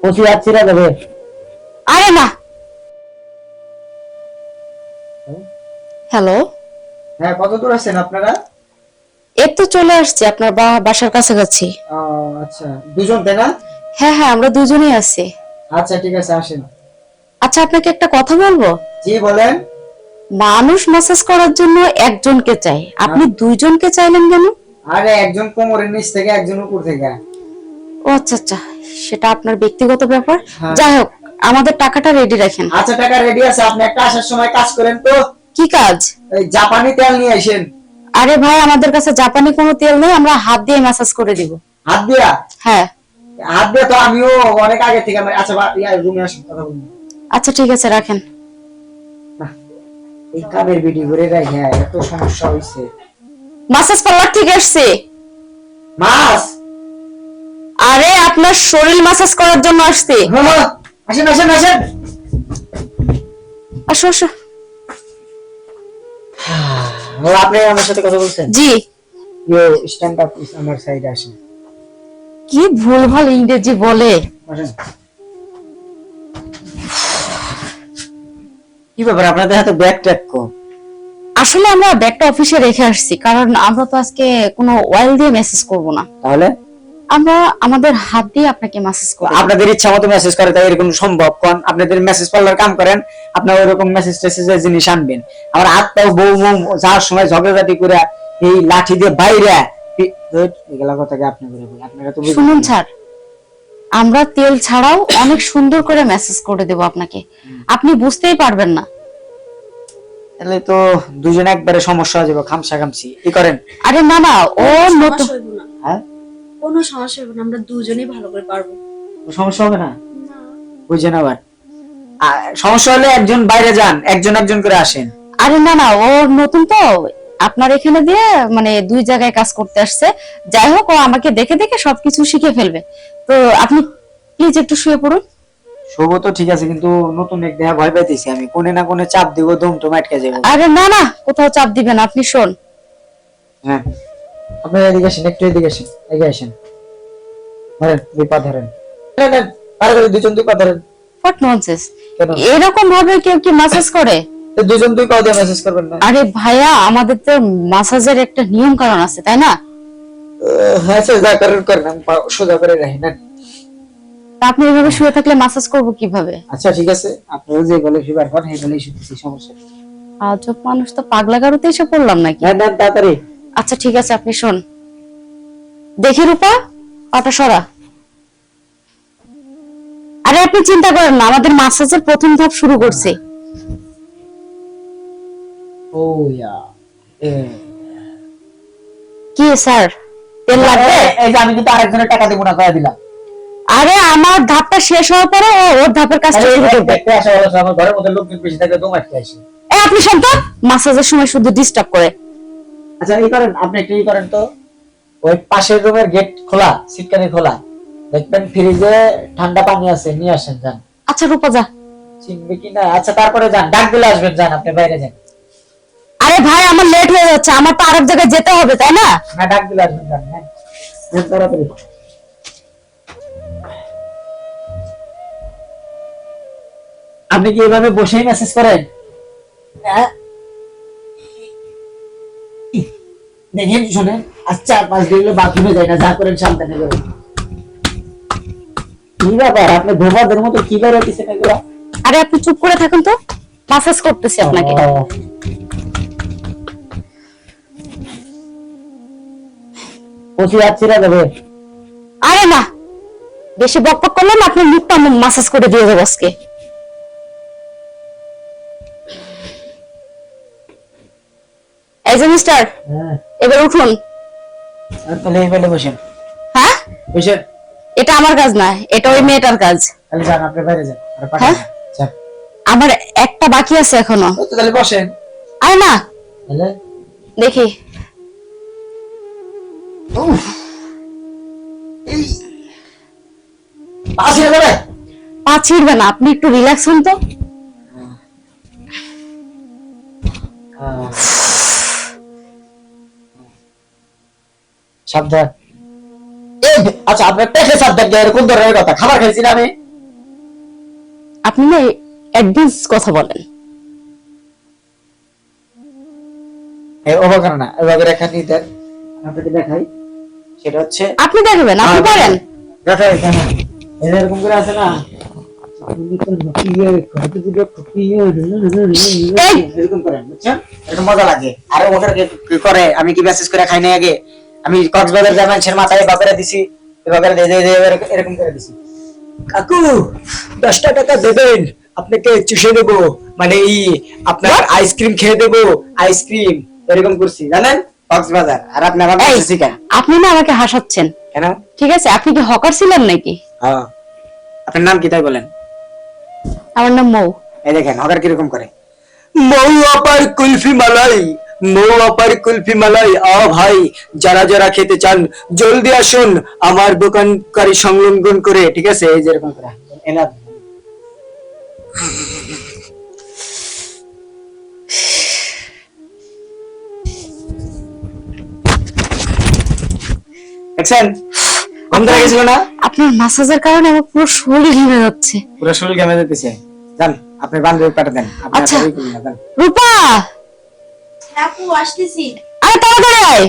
কচি হাত ছিঁড়া যাবে আরে না। হ্যালো। হ্যাঁ কত দূর আছেন আপনারা? এই তো চলে আসছি আপনার বা বাসার কাছাকাছি। ও, আচ্ছা। দুজন তাই না? হ্যাঁ হ্যাঁ আমরা দুজনেই আছি। আচ্ছা ঠিক আছে আসেন। আচ্ছা আপনাকে একটা কথা বলব? জি বলেন। মানুষ ম্যাসাজ করার জন্য একজনকে চাই। আপনি দুইজনকে চাইলেন কেন? আরে একজন কোমরের নিচ থেকে একজন উপর থেকে। ও আচ্ছা আচ্ছা। সেটা আপনার ব্যক্তিগত ব্যাপার। হ্যাঁ। যাই হোক আমাদের টাকাটা রেডি রাখেন। আচ্ছা টাকা রেডি আছে। আপনি একটা আসার সময় কাজ করেন তো। কি কাজ? এই জাপানি তেল নিয়ে আসেন। আরে ভাই আমাদের কাছে জাপানি কোনো তেল নেই আমরা হাত দিয়ে ম্যাসাজ করে দিব। হাত দিয়া? হ্যাঁ। হাত দিয়ে তো আমিও অনেক আগে থেকে আমার আচ্ছা রুমে আসুন কথা বলুন। আচ্ছা ঠিক আছে রাখেন। এই কানের বিডি করে রাখি হ্যাঁ এত সমস্যা হইছে। ম্যাসাজ পার্লার থেকে আসছে। মাস আপনার শরীর ম্যাসাজ করার জন্য আসছে আসেন আসেন আসেন। আসো আসো। আপনি আমার সাথে কথা বলছেন? জি। ইয়ে স্ট্যান্ড আপ আমার সাইডে আসেন। কি ভুলভাল ইংরেজি বলে? কি ব্যাপার আপনাদের হাতে ব্যাগ ট্যাগ কো? আসলে আমরা ব্যাগটা অফিসে রেখে আসছি কারণ আমরা তো আজকে কোনো অয়েল দিয়ে মেসেজ করব না। তাহলে? আমরা আমাদের হাত দিয়ে আপনাকে মেসেজ করব। আপনাদের ইচ্ছা মতো মেসেজ করে তাই এরকম সম্ভব। কোন আপনাদের মেসেজ পার্লার কাম করেন আপনারা ওইরকম মেসেজ টেসেজের জিনিস আনবেন। আমার হাত পাও বউ মৌ যাওয়ার সময় ঝগড়াঝাটি করে এই লাঠি দিয়ে বাইরে এগুলা কথা কি আপনি করে? আপনারা তো শুনুন স্যার আমরা তেল ছাড়াও অনেক সুন্দর করে মেসেজ করে দেব আপনাকে। আপনি বুঝতেই পারবেন না। তাহলে তো দুজন একবারে সমস্যা হয়ে যাবে খামসা খামসি। কি করেন? আরে না না ও নতুন না। হ্যাঁ? কোনো সমস্যা হইব না আমরা দুজনেই ভালো করে পারব। সমস্যা হবে না? বুঝছেন আবার? সমস্যা হলে একজন বাইরে যান একজন একজন করে আসেন। আরে না না ও নতুন তো। আপনার এখানে দিয়ে মানে দুই জায়গায় কাজ করতে আসছে। যাই হোক ও আমাকে দেখে দেখে সবকিছু শিখে ফেলবে। তো আপনি প্লিজ একটু শুয়ে পড়ুন। শুভ তো ঠিক আছে কিন্তু নতুন এক দেহা ভয় পাইতেছি আমি। কোনে না কোনে চাপ দিব দম তো আটকে যাব আরে না না কোথাও চাপ দিবেন না, আপনি শোন। হ্যাঁ। আপনারা এদিকে আসেন একটু এদিকে আসেন এগিয়ে আসেন। ধরেন দুই পা ধরেন। আরে ধরেন, দুজন দুই পা ধরেন। হোয়াট ননসেন্স এরকম ভাবে কেউ কি মাসাজ করে? তো দুজন দুই পা দিয়ে মেসেজ করবেন না। আরে ভাইয়া আমাদের তো মাসাজের একটা নিয়ম কারণ আছে তাই না? হ্যাঁ স্যার যা করেন করেন আমি সোজা করে রাখি না? আপনি এভাবে শুয়ে থাকলে মাসাজ করব কীভাবে? আচ্ছা ঠিক আছে। আপনারা যে বলে ফিবার করেন এই বলেই শুনতেছি সমস্যা। আজব মানুষ তো পাগলা গারোতে এসে পড়লাম নাকি? না না তাড়াতাড়ি। আচ্ছা ঠিক আছে আপনি শোন। দেখি রূপা পাটা সরা। আরে আপনি চিন্তা করেন না আমাদের মাসাজের প্রথম ধাপ শুরু করছে। ও ইয়া কি স্যার? তেল লাগবে? এই- যে আমি কিন্তু আরেকজনের টাকা দেবো না কয়া দিলাম। আরে আমার ধাপটা শেষ হওয়ার পরে ও ওর ধাপের কাজটা শুরু করবে। আমার ঘরের মধ্যে লোকজন বেশি থাকে দম আটকে আসে। আপনি শান্ত মাসাজের সময় শুধু ডিস্টার্ব করে। আচ্ছা এই করেন আপনি একটু ই করেন তো। ওই পাশের রুমের গেট খোলা সিটকানি খোলা। দেখবেন ফ্রিজে ঠান্ডা পানি আছে নিয়ে আসেন যান। আচ্ছা রূপা যা। চিনবে কি না? আচ্ছা তারপরে যান ডাক দিলে আসবেন যান আপনি বাইরে যান। আরে ভাই আমার লেট হয়ে যাচ্ছে আমার তো আরেক জায়গায় যেতে হবে তাই না? না ডাক দিলে আসবেন যান হ্যাঁ। যান তাড়াতাড়ি। আপনি কি এভাবে বসেই মেসেজ করেন? হ্যাঁ। দেখেন শুনেন আচ্ছা পাঁচ দিন বাথরুমে যায় না যা করেন সাবধানে করেন। কি ব্যাপার? আপনি ধোবাদের মতো কি এগুলা? আরে আপনি চুপ করে থাকুন তো। মাসাজ করতেছি আপনাকে। ছিঁড়া আরে না। বেশি বকবক করলে না আপনার মুখটা মাসাজ করে দিয়ে দেবো আজকে। এই যে মিস্টার হ্যাঁ। এবার উঠুন। তাহলে এই বেলে বসেন। হ্যাঁ? বসেন। এটা আমার কাজ না এটা ওই মেয়েটার কাজ। তাহলে যান আপনি বাইরে যান আর পাঠান হ্যাঁ? যান। আমার একটা বাকি আছে এখনও। তাহলে বসেন। আরে না। তাহলে? দেখি। উফ। এই। না আপনি একটু রিল্যাক্স হন তো। সাবধান। আচ্ছা আপনার পেটে সাবধান দিয়ে ধরনের কথা। খাবার খাইছি না আমি। আপনি না অ্যাডভান্স কথা বলেন। এই না। এভাবে রেখা নিতে আপনাকে দেখাই। সেটা হচ্ছে আপনি দেখাবেন আপনি পারেন এখানে এরকম করে আছে না? এরকম করেন বুঝছেন? এরকম মজা লাগে। আর ওদের কি করে? আমি কি মেসেজ করে খাই নাই আগে? আমি কক্সবাজার যা মানুষের মাথায় বাপরে দিছি এভাবে দে দে দে এরকম করে দিছি। কাকু দশটা টাকা দেবেন আপনাকে চুষে দেবো মানে এই আপনার আইসক্রিম খেয়ে দেবো আইসক্রিম এরকম করছি জানেন? কক্সবাজার আর আপনি আমার কেন? আপনি না আমাকে হাসাচ্ছেন। কেন? ঠিক আছে আপনি কি হকার ছিলেন নাকি? হ্যাঁ আপনার নাম কি তাই বলেন? আমার নাম মৌ। এই দেখেন হকার কীরকম করে? মৌ আপার কুলফি মালাই আপার কুলফি মালাই আ ভাই যারা যারা খেতে চান জলদি আসুন আমার দোকানকারী সংলগ্ন করে ঠিক আছে? এই যেরকম করে এনা দেখছেন? বন্ধ গেছিল না? আপনার মাসাজের কারণে আমার পুরো শরীর ঘেমে যাচ্ছে। পুরো শরীর গেমে যেতেছে যান আপনি বান্ধবী পাঠা দেন। আচ্ছা। রূপা! আপু আসতেছি। আরে তাড়াতাড়ি আয়।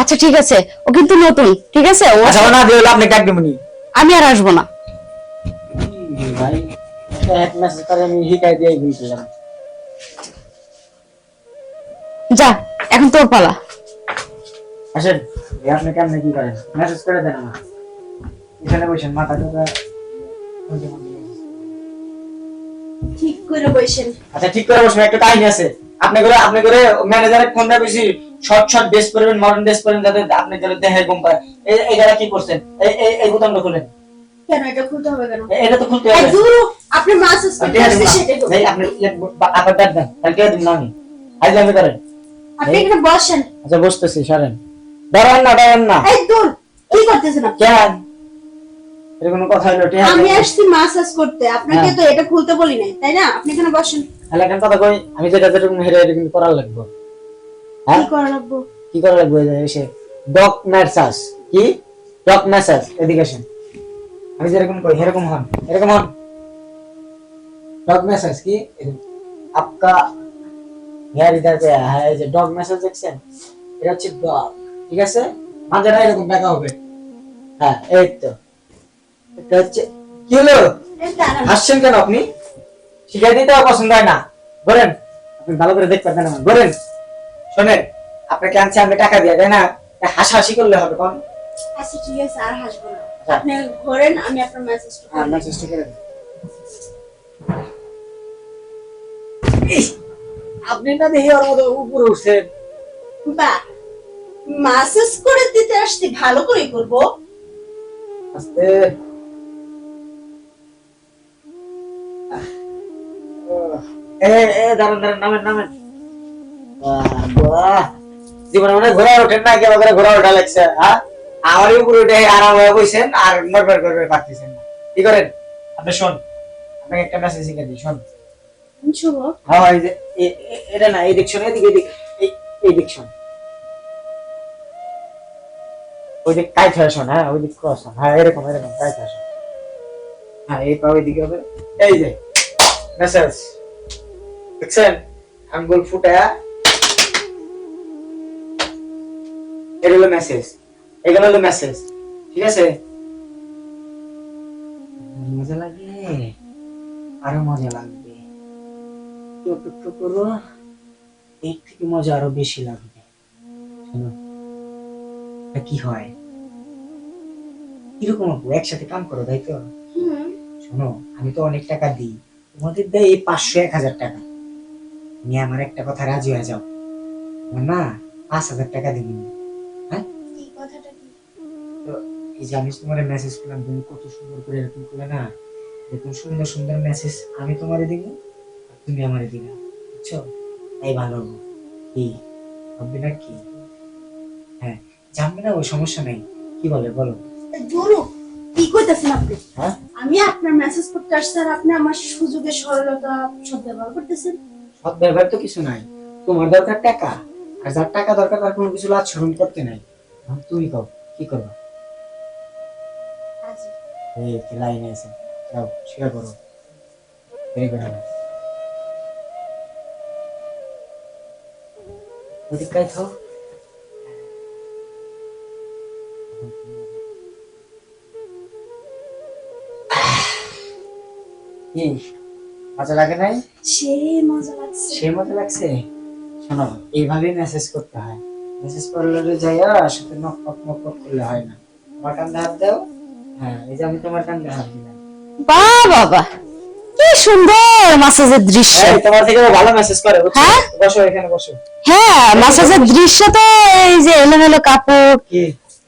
আচ্ছা ঠিক আছে। ও কিন্তু নতুন ঠিক আছে? ও আচ্ছা না আপনি ডাক দেবনি আমি আর আসব না। ভাই এক মেসেজ করে আমি দিয়ে যা এখন তোর পালা। আসেন এই আপনি কেমনে কি করেন? মেসেজ করে দেন আমার এখানে বসেন মাথা টুকা ঠিক করে বসেন। আচ্ছা ঠিক করে বসবেন একটা টাইম আছে। আপনি করে আপনি করে ম্যানেজারের ফোন দেওয়া বেশি শর্ট শর্ট ড্রেস করবেন মডার্ন ড্রেস করবেন যাতে আপনি যাতে দেহে কম পায়। এই জায়গা কি করছেন? এই এই এই বোতামটা খুলেন। কেন? এটা খুলতে হবে কেন? এটা তো খুলতে হবে। দূর আপনি করতে আপনি আসছে সেটাই তো। আপনি আপনার ডাক দেন। তাহলে কে দিন না আমি। আজ আমি করেন। আপনি এখানে বসেন। আচ্ছা বসতেছি সরেন। দাঁড়ান না দাঁড়ান না। এই দূর কি করতেছেন আপনি? কেন? এর কোনো কথা হলো আমি আসছি মাসাজ করতে। আপনাকে হ্যাঁ। তো এটা খুলতে বলি নাই তাই না? আপনি এখানে বসেন। তাহলে কেন কথা কই আমি যেটা যেরকম হেরে এটা কিন্তু করার লাগবে। হ্যাঁ? কি করা লাগবো? কি করা লাগবে এই যে এসে ডক ম্যাসাজ। কি? ডক ম্যাসাজ এডুকেশন। আমি যেরকম কই এরকম হন এরকম হন। ডগ ম্যাসাজ কি? আপকা হেয়ার ইধার পে হ্যাঁ যে ডগ ম্যাসাজ দেখছেন? এটা হচ্ছে ডগ ঠিক আছে? মাঝেরা এরকম দেখা হবে। হ্যাঁ এই তো। এটা হচ্ছে কি হলো? হাসছেন কেন আপনি? শিখাই দিতে পছন্দ হয় না। বলেন আপনি ভালো করে দেখতে আমার বলেন শোনেন আপনাকে আনছে আমি টাকা দিয়ে তাই না? হাসাহাসি করলে হবে কোন? আচ্ছা ঠিক আছে আর হাসবো না। আচ্ছা। আপনি ঘোরেন আমি আপনার হ্যাঁ মেসেজটা করে আপনি না দেখি ওর মতো উপরে উঠছেন। বা মাসাজ করে দিতে আসছি ভালো করে করব। আস্তে। দাঁড়ান দাঁড়ান নামেন নামেন। বাহ, বাহ। জীবনে মনে হয় ওঠেন না কেউ করে ঘোড়া ওঠা লাগছে হ্যাঁ আমারই উপরে উঠে আরাম হয়ে বসেন আর নড়বড় করবে পারতেছেন না। কি করেন? আপনি শোন। আপনাকে একটা মেসেজ শিখে দিই শোন। শুভ হ্যাঁ এই যে এ- এ- এটা না এই দিক এদিকে এদিক এই- এই ওই দিক টাইট হয়ে শোন হ্যাঁ ওই দিক ক্রস হ্যাঁ এরকম এরকম টাইট হয়ে শোন। হ্যাঁ এই পা ওই দিকে হবে। এই যে মেসেজ দেখছেন আঙ্গুল ফুটায়া। এটা হলো মেসেজ এগুলো হলো মেসেজ ঠিক আছে? মজা লাগে। আরও মজা লাগবে। অপেক্ষা করো। এর থেকে মজা আরও বেশি লাগবে। শোনো। কি হয়? কীরকম আপু একসাথে কাম করো তাই তো? শোনো আমি তো অনেক টাকা দিই। তোমাদের দেয় এই পাঁচশো এক হাজার টাকা। তুমি আমার একটা কথা রাজি হয়ে যাও। না পাঁচ হাজার টাকা দিব তো এই যে আমি তোমার মেসেজ করলাম তুমি কত সুন্দর করে এরকম করলে না এরকম সুন্দর সুন্দর মেসেজ আমি তোমারে দিব আর তুমি আমারে দিবে। বুঝছ? তাই ভালো হব। কি? হবে না কি? হ্যাঁ জানবে না ওই সমস্যা নেই। কি বলে বলো। জোরু! কি কইতেছেন আপনি? হ্যাঁ? আমি আপনার মেসেজ করতে আসছি আর আপনি আমার সুযোগের সরলতা সব ব্যবহার করতেছেন। সব ব্যাপার তো কিছু নাই। তোমার দরকার টাকা। আর যার টাকা দরকার তার কোনো কিছু লাজ আচরণ করতে নাই। তুমি কও কি করবা? এই কি লাইনে আছে। যাও শেয়ার করো। দেরি করে ওদিকটাই থাও। কি? মজা লাগে নাই? সে মজা লাগছে। সে মজা লাগছে? শোনো এইভাবেই মেসেজ করতে হয়। মেসেজ করলে যাইয়া সাথে নক নক নক করলে হয় না। তোমার কান্দে হাত দাও। হ্যাঁ এই যে আমি তোমার কান্দে হাত দিলাম। বা বাবা কি সুন্দর মাসাজের দৃশ্য। তোমার থেকে ভালো মেসেজ করে? হ্যাঁ? বসো এখানে বসো। হ্যাঁ মাসাজের দৃশ্য তো এই যে এলোমেলো কাপড়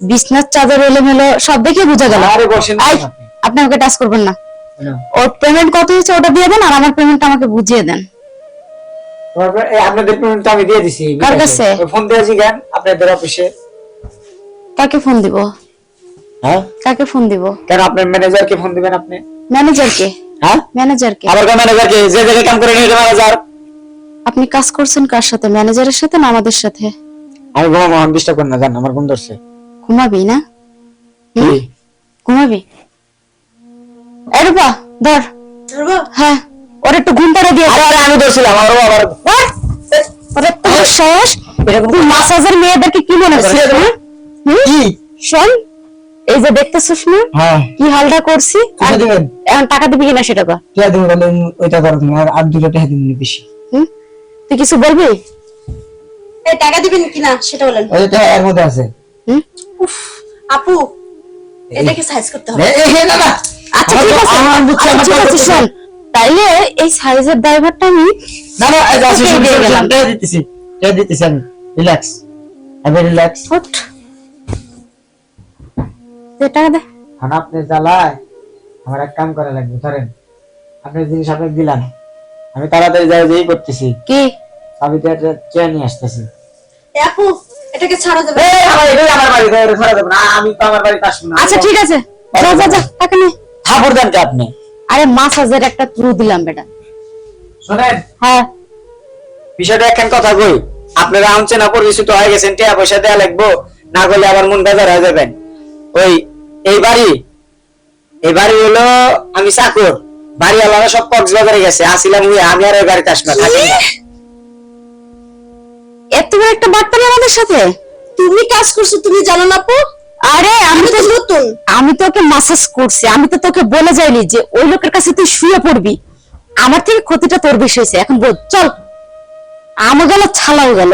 বিছনার চাদর এলোমেলো সব দেখে বোঝা গেল। আরে বসেন আপনি। আপনি আমাকে টাচ করবেন না? ওর পেমেন্ট কত হয়েছে ওটা দিয়ে দেন আর আমার পেমেন্টটা আমাকে বুঝিয়ে দেন। আপনাদের পেমেন্ট আমি দিয়ে দিছি কার কাছে? ফোন দিয়েছি কেন? আপনাদের অফিসে কাকে ফোন দিব? হ্যাঁ? কাকে ফোন দিব? কেন আপনার ম্যানেজারকে ফোন দিবেন আপনি? ম্যানেজারকে হ্যাঁ? ম্যানেজারকে আবার কোন ম্যানেজারকে যে জায়গায় কাম করেন এটা ম্যানেজার আপনি কাজ করছেন কার সাথে? ম্যানেজারের সাথে না আমাদের সাথে? আমি ঘুমাবো আমি ডিস্টার্ব করেন না জান আমার ঘুম ধরছে। ঘুমাবি না? ঘুমাবি? এই রূপা ধর। ধরবো হ্যাঁ ওর একটু ঘুম পাড়া দিয়ে আরে আমি ধরছিলাম আমার আবার ওর একটু সাহস। তুই মাসাজের মেয়েদেরকে কি মনে হ্যাঁ? হুম? কি? শোন এই যে দেখতেছিস না? হ্যাঁ। কি হালটা করছি? আর? এখন টাকা দিবি কিনা সেটা কর। টিয়া দিন বলে ওইটা করো তুমি আর আর দুটো টাকা দিন বেশি। হুম? তুই কিছু বলবি? এই টাকা দিবেন কিনা সেটা বলেন। ওই টাকা এর মধ্যে আছে। হুম? উফ আপু এটাকে সাইজ করতে হবে? এই, না, না। আচ্ছা আমার ঠিক আছে আমার বুঝছি, ঠিক আছে শোন তাইলে এই সাইজের ড্রাইভারটা আমি না, না, এই আছে, তোকে শুনুন, দিয়ে শুনুন, গেলাম। টাকা দিতেছি, টাকা দিতেছি আমি। Relax. আমি relax। ফুট দে দে এখন আপনি জ্বালায় আমার এক কাম করা লাগবে ধরেন আপনার জিনিস আপনাকে দিলাম আমি তাড়াতাড়ি যাই যেই করতেছি কি চাবিটা চেয়ে নিয়ে আসতেছি আপু এটাকে ছাড়া যাবে এই, আমার বাড়ি ছড়া দেবো না আমি তো আমার বাড়িতে আসব না আচ্ছা ঠিক আছে যা যা যা টাকা নে থাপড় দেন কে আপনি? আরে মাসাজের একটা ক্লু দিলাম বেটা। শোনেন। হ্যাঁ। বিষয়টা একখান কথা কই আপনারা আনছেন না পরিচিত হয়ে গেছেন টাকা পয়সা দেয়া লাগবো না করলে আবার মন বেজার হয়ে যাবেন। ওই এই বাড়ি এই বাড়ি হলো আমি চাকর বাড়িওয়ালারা সব কক্সবাজারে গেছে আসিলাম ওই আমি আর ওই বাড়িতে আসব না থাকেন না। এত বড় একটা বার্তালি আমাদের সাথে? তুমি কাজ করছ তুমি জানো না আপু? আরে আমি তো নতুন। আমি তোকে মাসাজ করছি আমি তো তোকে বলে যাইনি যে ওই লোকের কাছে তুই শুয়ে পড়বি। আমার থেকে ক্ষতিটা তোর বেশি হয়েছে এখন বল চল। আমও গেল ছালাও গেল?